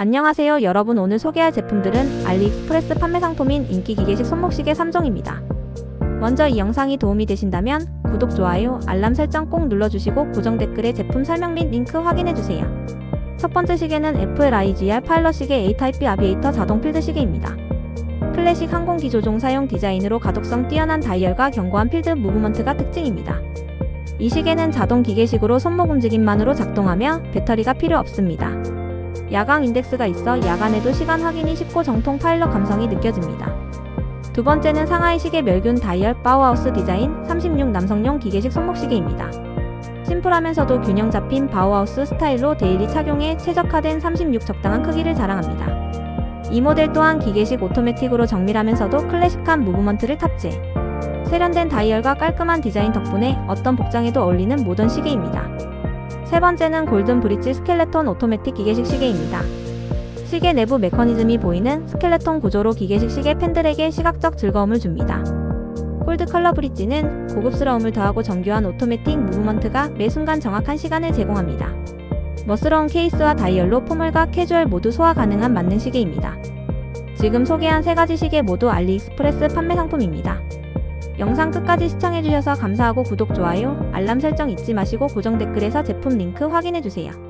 안녕하세요 여러분 오늘 소개할 제품들은 알리익스프레스 판매 상품인 인기 기계식 손목시계 3종입니다. 먼저 이 영상이 도움이 되신다면 구독, 좋아요, 알람 설정 꼭 눌러주시고 고정 댓글에 제품 설명 및 링크 확인해주세요. 첫 번째 시계는 FLIGR 파일럿 시계 A-타입 B 아비에이터 자동 필드 시계입니다. 클래식 항공기 조종 사용 디자인으로 가독성 뛰어난 다이얼과 견고한 필드 무브먼트가 특징입니다. 이 시계는 자동 기계식으로 손목 움직임만으로 작동하며 배터리가 필요 없습니다. 야광 인덱스가 있어 야간에도 시간 확인이 쉽고 정통 파일럿 감성이 느껴집니다. 두 번째는 상하이 시계 멸균 다이얼 바우하우스 디자인 36 남성용 기계식 손목시계입니다. 심플하면서도 균형 잡힌 바우하우스 스타일로 데일리 착용에 최적화된 36 적당한 크기를 자랑합니다. 이 모델 또한 기계식 오토매틱으로 정밀하면서도 클래식한 무브먼트를 탑재. 세련된 다이얼과 깔끔한 디자인 덕분에 어떤 복장에도 어울리는 모던 시계입니다. 세 번째는 골든 브릿지 스켈레톤 오토매틱 기계식 시계입니다. 시계 내부 메커니즘이 보이는 스켈레톤 구조로 기계식 시계 팬들에게 시각적 즐거움을 줍니다. 골드 컬러 브릿지는 고급스러움을 더하고 정교한 오토매틱 무브먼트가 매 순간 정확한 시간을 제공합니다. 멋스러운 케이스와 다이얼로 포멀과 캐주얼 모두 소화 가능한 만능 시계입니다. 지금 소개한 세 가지 시계 모두 알리익스프레스 판매 상품입니다. 영상 끝까지 시청해주셔서 감사하고 구독, 좋아요, 알람 설정 잊지 마시고 고정 댓글에서 제품 링크 확인해주세요.